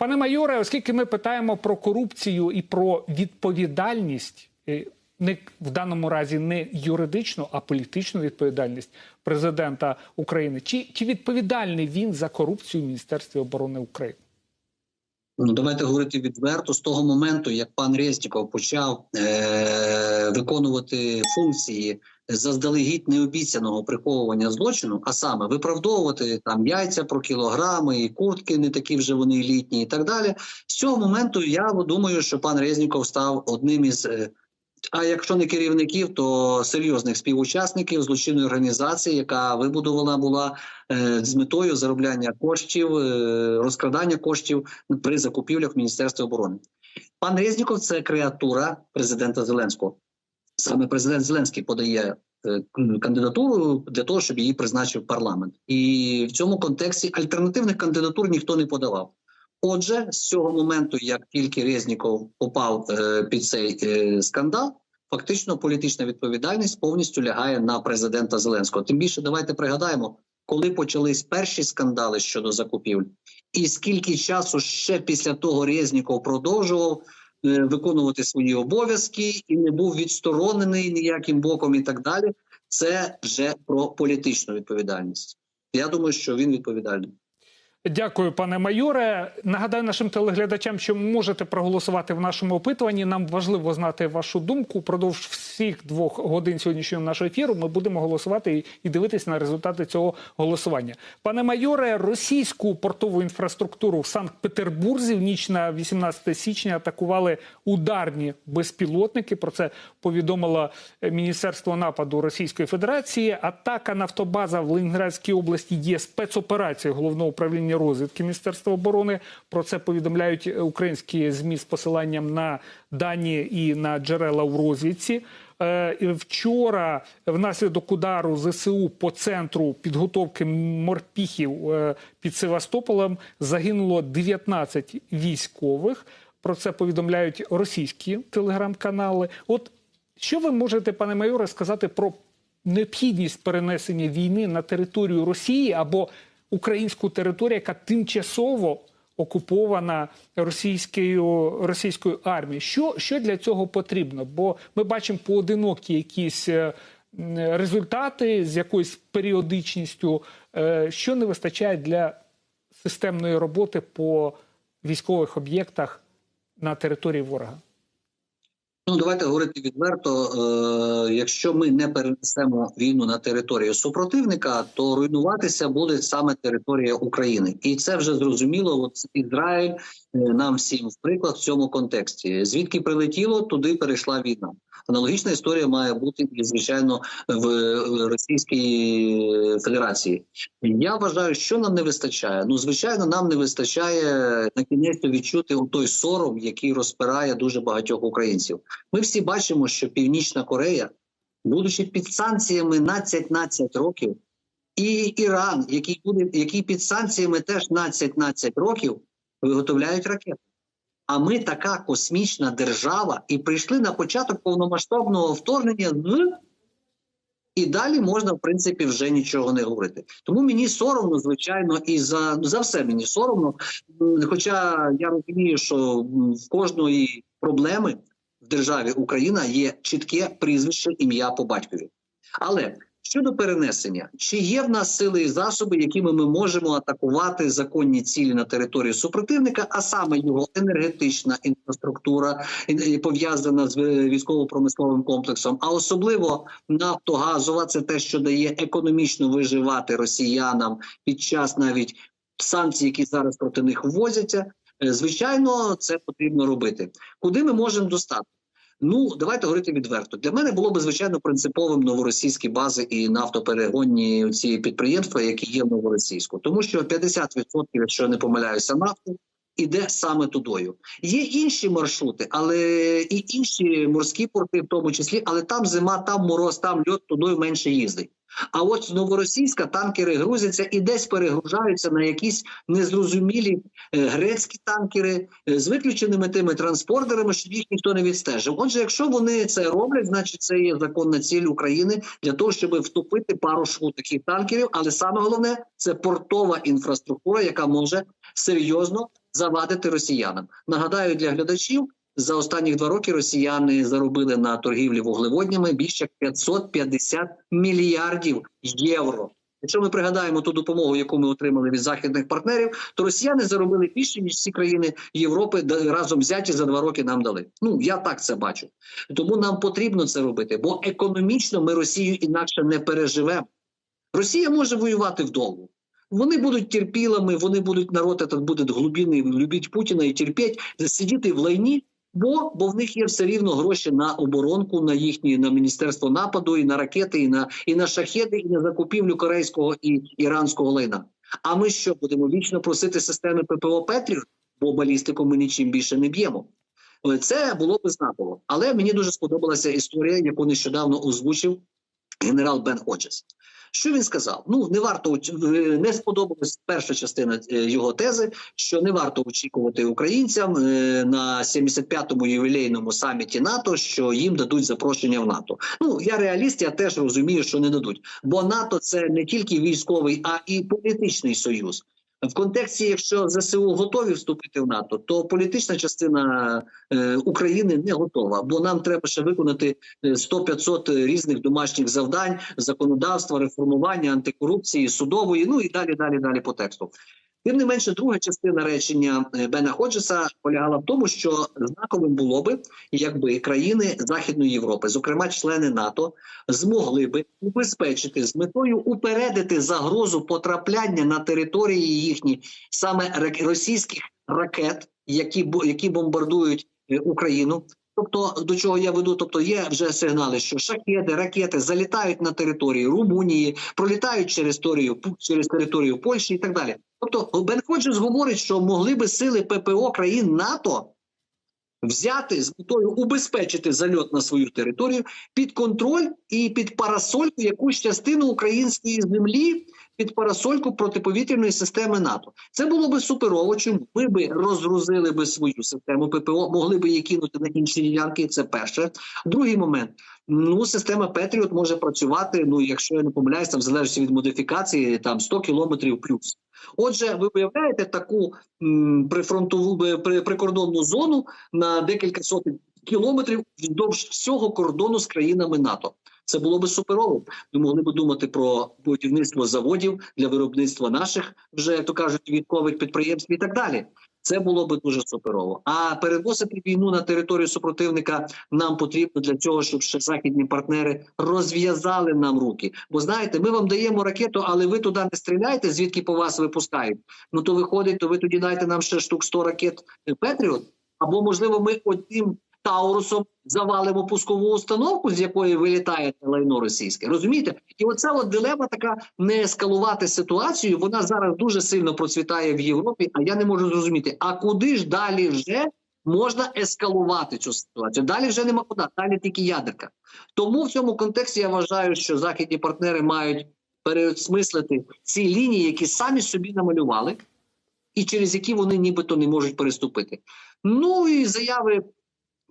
Пане майоре, оскільки ми питаємо про корупцію і про відповідальність, е, не в даному разі не юридичну, а політичну відповідальність президента України, чи, чи відповідальний він за корупцію в Міністерстві оборони України? Ну, давайте говорити відверто з того моменту, як пан Резніков почав е- виконувати функції заздалегідь необіцяного приховування злочину, а саме виправдовувати там яйця про кілограми і куртки, не такі вже вони літні, і так далі. З цього моменту я думаю, що пан Резніков став одним із. Е- а якщо не керівників, то серйозних співучасників злочинної організації, яка вибудована була е, з метою заробляння коштів, е, розкрадання коштів при закупівлях Міністерства оборони. Пан Резніков це креатура президента Зеленського. Саме президент Зеленський подає кандидатуру для того, щоб її призначив парламент, і в цьому контексті альтернативних кандидатур ніхто не подавав. Отже, з цього моменту, як тільки Резніков попав е, під цей е, скандал, фактично політична відповідальність повністю лягає на президента Зеленського. Тим більше давайте пригадаємо, коли почались перші скандали щодо закупівель, і скільки часу ще після того Резніков продовжував е, виконувати свої обов'язки і не був відсторонений ніяким боком, і так далі. Це вже про політичну відповідальність. Я думаю, що він відповідальний. Дякую, пане майоре. Нагадаю нашим телеглядачам, що можете проголосувати в нашому опитуванні. Нам важливо знати вашу думку. Упродовж всіх двох годин сьогоднішнього нашого ефіру ми будемо голосувати і дивитися на результати цього голосування. Пане майоре, російську портову інфраструктуру в Санкт-Петербурзі в ніч на 18 січня атакували ударні безпілотники. Про це повідомило Міністерство нападу Російської Федерації. Атака нафтобаза в Ленінградській області є спецоперацією головного управління розвідки Міністерства оборони. Про це повідомляють українські змі з посиланням на дані і на джерела в розвідці. Е, Вчора, внаслідок удару ЗСУ по центру підготовки морпіхів е, під Севастополем загинуло 19 військових. Про це повідомляють російські телеграм-канали. От що ви можете, пане майоре, сказати про необхідність перенесення війни на територію Росії або українську територію, яка тимчасово окупована російською російською армією. Що, що для цього потрібно? Бо ми бачимо поодинокі якісь е, результати з якоюсь періодичністю, е, що не вистачає для системної роботи по військових об'єктах на території ворога. Ну, давайте говорити відверто. Е, Якщо ми не перенесемо війну на територію супротивника, то руйнуватися буде саме територія України, і це вже зрозуміло. От Ізраїль е, нам всім в приклад в цьому контексті. Звідки прилетіло, туди перейшла війна. Аналогічна історія має бути і звичайно в Російській Федерації. Я вважаю, що нам не вистачає. Ну, звичайно, нам не вистачає на кінець відчути той сором, який розпирає дуже багатьох українців. Ми всі бачимо, що Північна Корея, будучи під санкціями 12-12 років, і Іран, який буде який під санкціями теж 12-12 років, виготовляють ракети. А ми така космічна держава, і прийшли на початок повномасштабного вторгнення з і далі можна, в принципі, вже нічого не говорити. Тому мені соромно, звичайно, і за за все мені соромно. Хоча я розумію, що в кожної проблеми в державі Україна є чітке прізвище ім'я по батькові. Але щодо перенесення, чи є в нас сили і засоби, якими ми можемо атакувати законні цілі на території супротивника, а саме його енергетична інфраструктура пов'язана з військово-промисловим комплексом, а особливо нафтогазова, це те, що дає економічно виживати росіянам під час навіть санкцій, які зараз проти них ввозяться. Звичайно, це потрібно робити. Куди ми можемо достати? Ну, давайте говорити відверто. Для мене було би звичайно принциповим новоросійські бази і нафтоперегонні ці підприємства, які є в новоросійську, тому що 50%, якщо не помиляюся, нафти іде саме тудою. Є інші маршрути, але і інші морські порти, в тому числі, але там зима, там мороз, там льот тудою менше їздить. А от новоросійська танкери грузяться і десь перегружаються на якісь незрозумілі е, грецькі танкери е, з виключеними тими транспортерами, щоб їх ніхто не відстежив. Отже, якщо вони це роблять, значить це є законна ціль України для того, щоб втопити пару шву таких танкерів. Але саме головне це портова інфраструктура, яка може серйозно завадити росіянам. Нагадаю для глядачів. За останні два роки росіяни заробили на торгівлі вуглеводнями більше 550 мільярдів євро. Якщо ми пригадаємо ту допомогу, яку ми отримали від західних партнерів, то росіяни заробили більше ніж всі країни Європи разом взяті за два роки нам дали. Ну я так це бачу. Тому нам потрібно це робити, бо економічно ми Росію інакше не переживемо. Росія може воювати вдовго. Вони будуть терпілими, вони будуть народ этот буде глубинний, любіть Путіна і терпіть, сидіти в лайні. Бо бо в них є все рівно гроші на оборонку, на їхні на міністерство нападу, і на ракети, і на і на шахеди, і на закупівлю корейського і іранського лайна. А ми що будемо вічно просити системи ППО Петріот, бо балістику ми нічим більше не б'ємо. Е, Це було би знаково. Але мені дуже сподобалася історія, яку нещодавно озвучив генерал Бен Ходжес. Що він сказав? Ну не варто не сподобалась перша частина е, його тези, що не варто очікувати українцям е, на 75-му ювілейному саміті НАТО, що їм дадуть запрошення в НАТО. Ну я реаліст, я теж розумію, що не дадуть, бо НАТО це не тільки військовий, а і політичний союз. В контексті, якщо ЗСУ готові вступити в НАТО, то політична частина е, України не готова, бо нам треба ще виконати е, 100-500 різних домашніх завдань, законодавства, реформування, антикорупції, судової, ну і далі, далі, далі по тексту. Тим не менше, друга частина речення е, Бена Ходжеса полягала в тому, що знаковим було би, якби країни Західної Європи, зокрема члени НАТО, змогли би убезпечити з метою упередити загрозу потрапляння на території їхні саме російських ракет, які які бомбардують е, Україну. Тобто до чого я веду? Тобто є вже сигнали, що шахеди, ракети залітають на територію Румунії, пролітають через територію через територію Польщі і так далі. Тобто Бен Ходжес говорить, що могли би сили ППО країн НАТО взяти з метою убезпечити зальот на свою територію під контроль і під парасольку якусь частину української землі. Під парасольку протиповітряної системи НАТО це було би суперово. Чому ми би розгрузили би свою систему ППО, могли би її кинути на інші ділянки. Це перше. Другий момент. Ну, система Петріот може працювати. Ну, якщо я не помиляюсь, там в залежності від модифікації, там 100 кілометрів плюс. Отже, ви уявляєте таку м, прифронтову е, прикордонну зону на декілька сотень кілометрів вздовж всього кордону з країнами НАТО. Це було би суперово. Ми могли б думати про будівництво заводів для виробництва наших, вже як то кажуть, військових підприємств і так далі. Це було би дуже суперово. А переносити війну на територію супротивника нам потрібно для цього, щоб ще західні партнери розв'язали нам руки. Бо знаєте, ми вам даємо ракету, але ви туди не стріляєте, звідки по вас випускають. Ну то виходить, то ви тоді дайте нам ще штук 100 ракет Петріот. Або можливо, ми одним Таурусом завалимо пускову установку, з якої вилітає лайно російське. Розумієте? І оця от дилема така не ескалувати ситуацію. Вона зараз дуже сильно процвітає в Європі. А я не можу зрозуміти, а куди ж далі вже можна ескалувати цю ситуацію? Далі вже нема куди, далі тільки ядерка. Тому в цьому контексті я вважаю, що західні партнери мають переосмислити ці лінії, які самі собі намалювали, і через які вони нібито не можуть переступити. Ну і заяви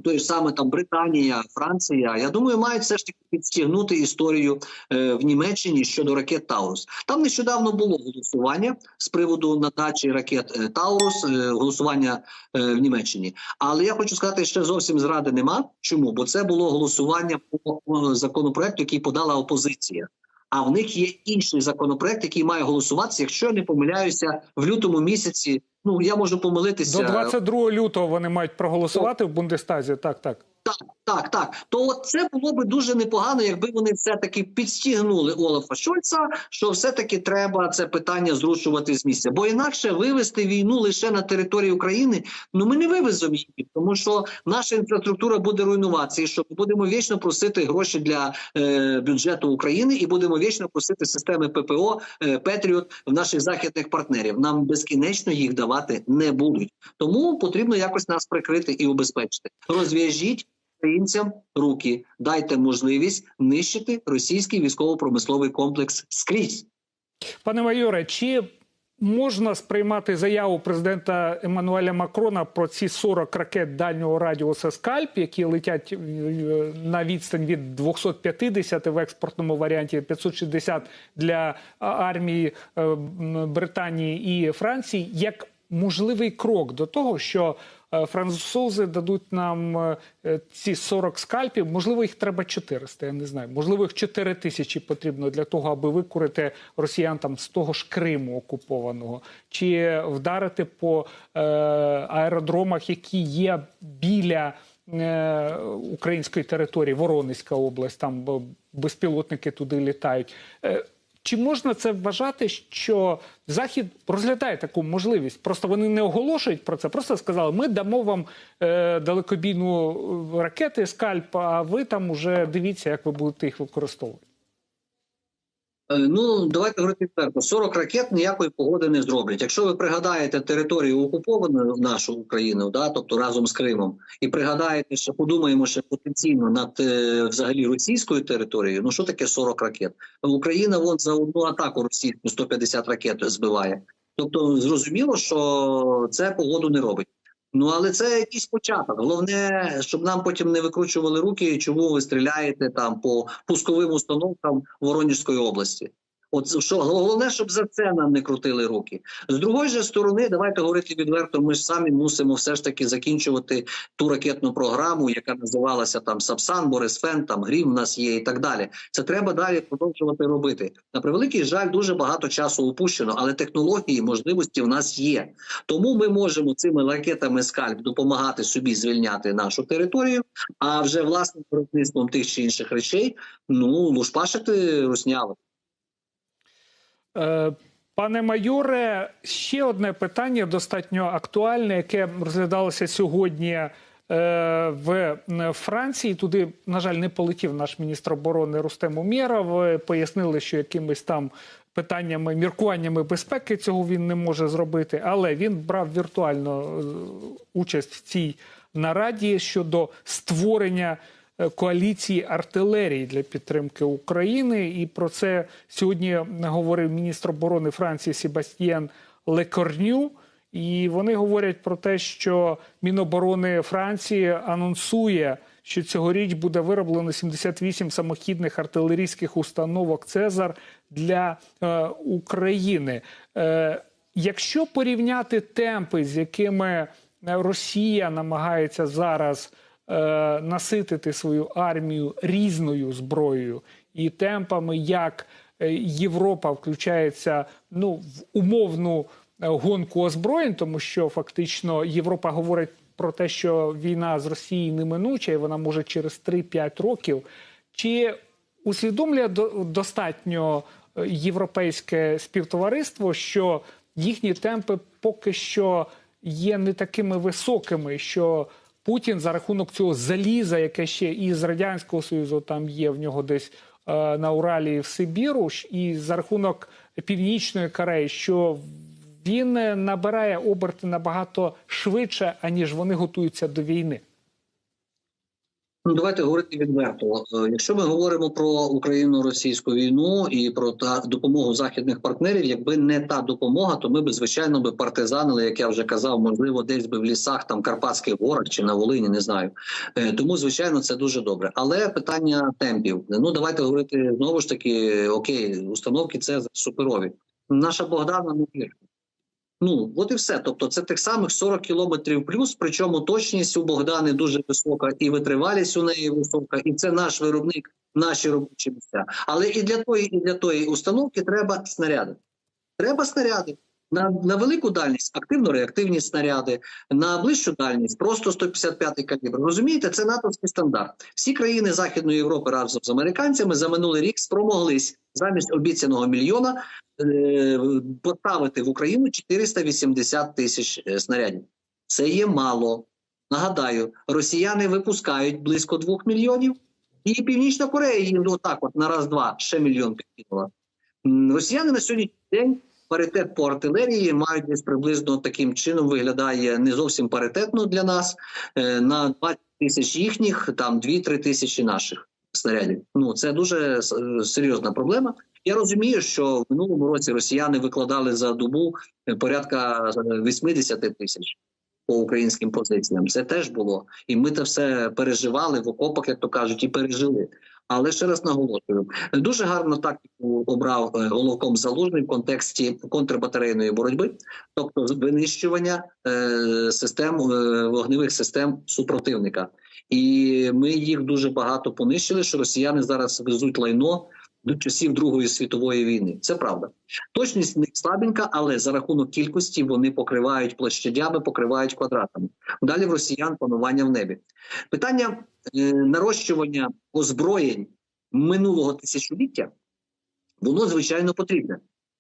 той саме там Британія, Франція. Я думаю, мають все ж таки підстігнути історію е, в Німеччині щодо ракет Таурус. Там нещодавно було голосування з приводу надачі ракет е, Таурус, е, голосування е, в Німеччині. Але я хочу сказати, ще зовсім зради нема. Чому? Бо це було голосування по законопроекту, який подала опозиція. А в них є інший законопроект, який має голосуватися, якщо я не помиляюся, в лютому місяці. Ну я можу помилитися До 22 лютого вони мають проголосувати в Бундестазі. Так, так. Так, так. То от це було би дуже непогано, якби вони все-таки підстігнули Олафа Шольца, що все-таки треба це питання зрушувати з місця. Бо інакше вивести війну лише на території України, ну ми не вивеземо її, тому що наша інфраструктура буде руйнуватися. І що ми будемо вічно просити гроші для е, бюджету України, і будемо вічно просити системи ППО е, Петріот в наших західних партнерів. Нам безкінечно їх давати не будуть. Тому потрібно якось нас прикрити і убезпечити. Розв'яжіть українцям руки, дайте можливість нищити російський військово-промисловий комплекс скрізь. Пане майоре, чи можна сприймати заяву президента Еммануеля Макрона про ці 40 ракет дальнього радіуса скальп, які летять е, на відстань від 250 в експортному варіанті 560 для армії е, Британії і Франції, як можливий крок до того, що е, французи дадуть нам е, е, ці 40 скальпів. Можливо, їх треба 400, Я не знаю. Можливо, їх 4 тисячі потрібно для того, аби викурити росіян там з того ж Криму окупованого, чи вдарити по е, аеродромах, які є біля. е, Української території, Воронезька область, там безпілотники туди літають. Чи можна це вважати, що Захід розглядає таку можливість? Просто вони не оголошують про це, просто сказали: ми дамо вам е, далекобійну е, ракети скальп, а ви там уже дивіться, як ви будете їх використовувати. Е, Ну, давайте говорити відверто. 40 ракет ніякої погоди не зроблять. Якщо ви пригадаєте територію окуповану нашу Україну, да, тобто разом з Кримом, і пригадаєте, що подумаємо ще потенційно над е, взагалі російською територією, ну що таке 40 ракет? Україна вон за одну атаку російську 150 ракет збиває. Тобто зрозуміло, що це погоду не робить. Ну але це якийсь початок. Головне, щоб нам потім не викручували руки, чому ви стріляєте там по пусковим установкам Воронежської області. От що головне, щоб за це нам не крутили руки. З другої же сторони, давайте говорити відверто. Ми ж самі мусимо все ж таки закінчувати ту ракетну програму, яка називалася там Сапсан, Борисфен, там Грім в нас є і так далі. Це треба далі продовжувати робити. На превеликий жаль, дуже багато часу упущено, але технології, можливості в нас є. Тому ми можемо цими ракетами скальп допомагати собі звільняти нашу територію, а вже власним виробництвом тих чи інших речей ну лушпашити русняву. Е, Пане майоре, ще одне питання достатньо актуальне, яке розглядалося сьогодні е, в Франції. Туди, на жаль, не полетів наш міністр оборони Рустем Умєров. Пояснили, що якимись там питаннями, міркуваннями безпеки цього він не може зробити, але він брав віртуально е, участь в цій нараді щодо створення коаліції артилерії для підтримки України. І про це сьогодні говорив міністр оборони Франції Себастьєн Лекорню. І вони говорять про те, що Міноборони Франції анонсує, що цьогоріч буде вироблено 78 самохідних артилерійських установок Цезар для е, України. Е, якщо порівняти темпи, з якими Росія намагається зараз е, наситити свою армію різною зброєю і темпами, як е, Європа включається ну, в умовну е, гонку озброєнь, тому що фактично Європа говорить про те, що війна з Росією неминуча, і вона може через 3-5 років. Чи усвідомлює достатньо е, європейське співтовариство, що їхні темпи поки що є не такими високими, що Путін за рахунок цього заліза, яке ще і з радянського союзу там є в нього десь е, на Уралі в Сибіру, і за рахунок Північної Кореї, що він набирає оберти набагато швидше, аніж вони готуються до війни. Ну, давайте говорити відверто. Е, Якщо ми говоримо про Україно-російську війну і про та допомогу західних партнерів, якби не та допомога, то ми б звичайно би партизанили, як я вже казав, можливо, десь би в лісах, там Карпатських горах чи на Волині, не знаю. Е, Тому, звичайно, це дуже добре. Але питання темпів. Ну давайте говорити знову ж таки: окей, установки це суперові. Наша Богдана не гірша. Ну, от і все. Тобто, це тих самих 40 кілометрів плюс, причому точність у Богдани дуже висока, і витривалість у неї висока, і це наш виробник, наші робочі місця. Але і для тої, і для тої установки треба снаряди. Треба снаряди. На, на велику дальність активно-реактивні снаряди, на ближчу дальність просто 155 калібр. Розумієте, це натовський стандарт. Всі країни Західної Європи разом з американцями за минулий рік спромоглись замість обіцяного мільйона е, поставити в Україну 480 тисяч е, снарядів. Це є мало. Нагадаю, росіяни випускають близько 2 мільйонів, і Північна Корея їм отак, от на раз-два ще мільйон підкинула. Росіяни на сьогоднішній день паритет по артилерії мають десь приблизно таким чином виглядає не зовсім паритетно для нас. Е, На 20 тисяч їхніх, там 2-3 тисячі наших снарядів. Ну це дуже серйозна проблема. Я розумію, що в минулому році росіяни викладали за добу е, порядка е, 80 тисяч по українським позиціям. Це теж було, і ми це все переживали в окопах, як то кажуть, і пережили. Але ще раз наголошую, дуже гарну тактику обрав е, головком залужний в контексті контрбатарейної боротьби, тобто винищування е, систем е, вогневих систем супротивника. І ми їх дуже багато понищили. Що росіяни зараз везуть лайно до часів Другої світової війни. Це правда. Точність них слабенька, але за рахунок кількості вони покривають площадями, покривають квадратами. Далі в росіян панування в небі. Питання е, нарощування озброєнь минулого тисячоліття, воно звичайно потрібне.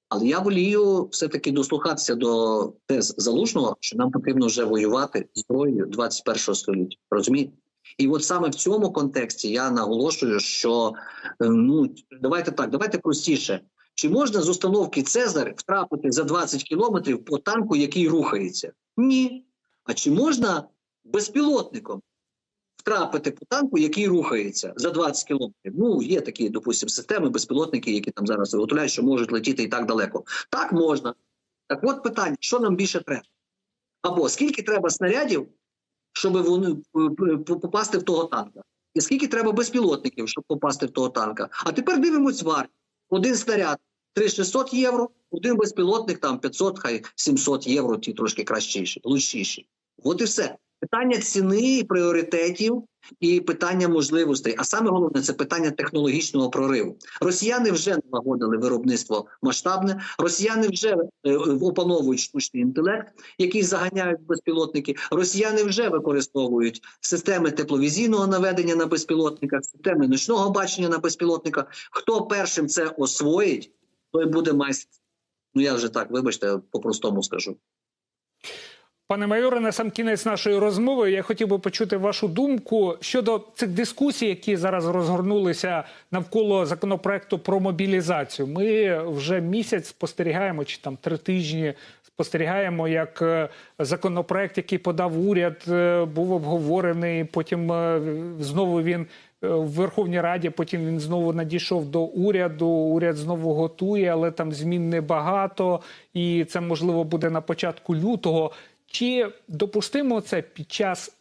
Але я волію все-таки дослухатися до тез залужного, що нам потрібно вже воювати зброєю 21 століття. Розумієте? І от саме в цьому контексті я наголошую, що е, ну давайте так, давайте простіше. Чи можна з установки Цезар втрапити за 20 кілометрів по танку, який рухається? Ні. А чи можна безпілотником втрапити по танку, який рухається за 20 кілометрів? Ну, є такі, допустимо, системи, безпілотники, які там зараз виготовляють, що можуть летіти і так далеко. Так можна. Так от питання: що нам більше треба? Або скільки треба снарядів, щоб вони е, попасти в того танка? І скільки треба безпілотників, щоб попасти в того танка? А тепер дивимось вартість. Один снаряд 3600 євро, один безпілотник там 500, хай 700 євро, ті трошки кращіші, лучшіші. От і все. Питання ціни, пріоритетів і питання можливостей. А саме головне це питання технологічного прориву. Росіяни вже налагодили виробництво масштабне. Росіяни вже е, опановують штучний інтелект, який заганяють безпілотники. Росіяни вже використовують системи тепловізійного наведення на безпілотниках, системи ночного бачення на безпілотниках. Хто першим це освоїть, той буде майстер. Ну я вже так, вибачте, по-простому скажу. Пане майоре, на сам кінець нашої розмови я хотів би почути вашу думку щодо цих дискусій, які зараз розгорнулися навколо законопроекту про мобілізацію. Ми вже місяць спостерігаємо, чи там три тижні спостерігаємо, як е, законопроект, який подав уряд, е, був обговорений. Потім е, знову він в Верховній Раді. Потім він знову надійшов до уряду. Уряд знову готує, але там змін небагато, і це можливо буде на початку лютого. Чи допустимо це під час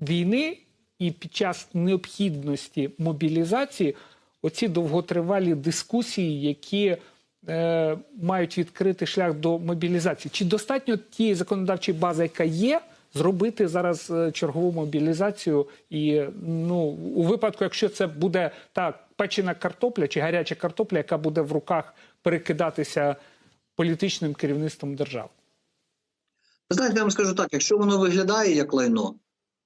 війни і під час необхідності мобілізації оці довготривалі дискусії, які е, мають відкрити шлях до мобілізації? Чи достатньо тієї законодавчої бази, яка є, зробити зараз е, чергову мобілізацію? І ну, у випадку, якщо це буде так, печена картопля чи гаряча картопля, яка буде в руках перекидатися політичним керівництвом держави? Знаєте, я вам скажу так: якщо воно виглядає як лайно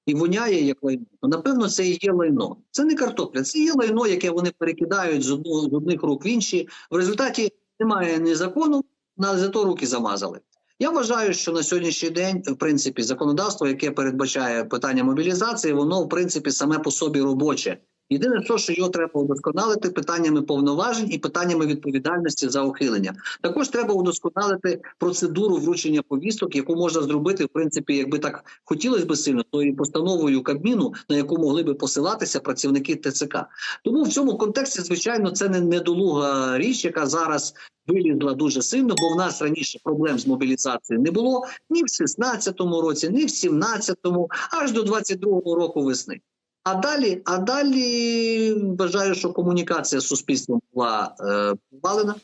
і воняє як лайно, то напевно це і є лайно. Це не картопля, це є лайно, яке вони перекидають з одного з одних рук в інші. В результаті немає ні закону, на зато руки замазали. Я вважаю, що на сьогоднішній день, в принципі, законодавство, яке передбачає питання мобілізації, воно в принципі саме по собі робоче. Єдине, що, що його треба удосконалити питаннями повноважень і питаннями відповідальності за ухилення. Також треба удосконалити процедуру вручення повісток, яку можна зробити, в принципі, якби так хотілося би сильно, то і постановою Кабміну, на яку могли би посилатися працівники ТЦК. Тому в цьому контексті, звичайно, це не недолуга річ, яка зараз вилізла дуже сильно, бо в нас раніше проблем з мобілізацією не було ні в 16-му році, ні в 17-му, аж до 22-го року весни. А далі, а далі бажаю, що комунікація з суспільством була е, провалена,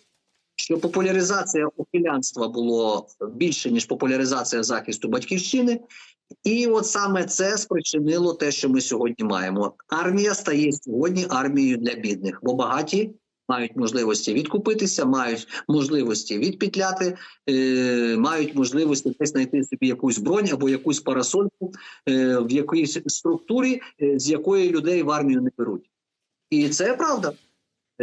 що популяризація ухилянства було більше ніж популяризація захисту батьківщини, і от саме це спричинило те, що ми сьогодні маємо. Армія стає сьогодні армією для бідних, бо багаті мають можливості відкупитися, мають можливості відпітляти, е, мають можливості десь знайти собі якусь бронь або якусь парасольку е, в якійсь структурі, е, з якої людей в армію не беруть. І це правда.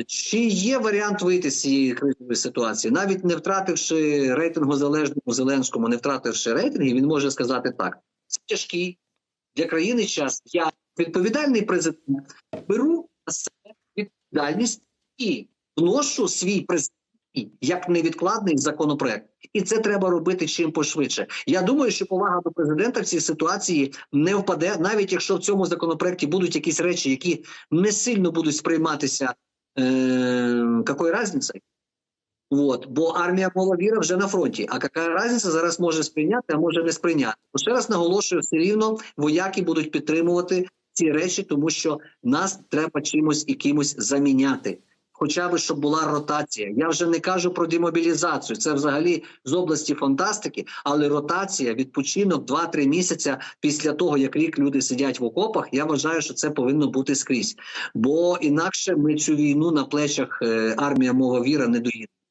Чи є варіант вийти з цієї кризової ситуації, навіть не втративши рейтингу залежному Зеленському, не втративши рейтинги, він може сказати так: це тяжкий для країни час. Я відповідальний президент беру на себе відповідальність і вношу свій президент як невідкладний законопроект, і це треба робити чим пошвидше. Я думаю, що повага до президента в цій ситуації не впаде, навіть якщо в цьому законопроекті будуть якісь речі, які не сильно будуть сприйматися. Е, разницы? Вот. Бо армія маловіра вже на фронті. А яка разниця зараз може сприйняти, а може не сприйняти. Ще раз наголошую, все рівно вояки будуть підтримувати ці речі, тому що нас треба чимось і кимось заміняти. Хоча б щоб була ротація. Я вже не кажу про демобілізацію. Це взагалі з області фантастики, але ротація, відпочинок 2-3 місяця після того, як рік люди сидять в окопах. Я вважаю, що це повинно бути скрізь. Бо інакше ми цю війну на плечах е, армія мого віра не доїдемо.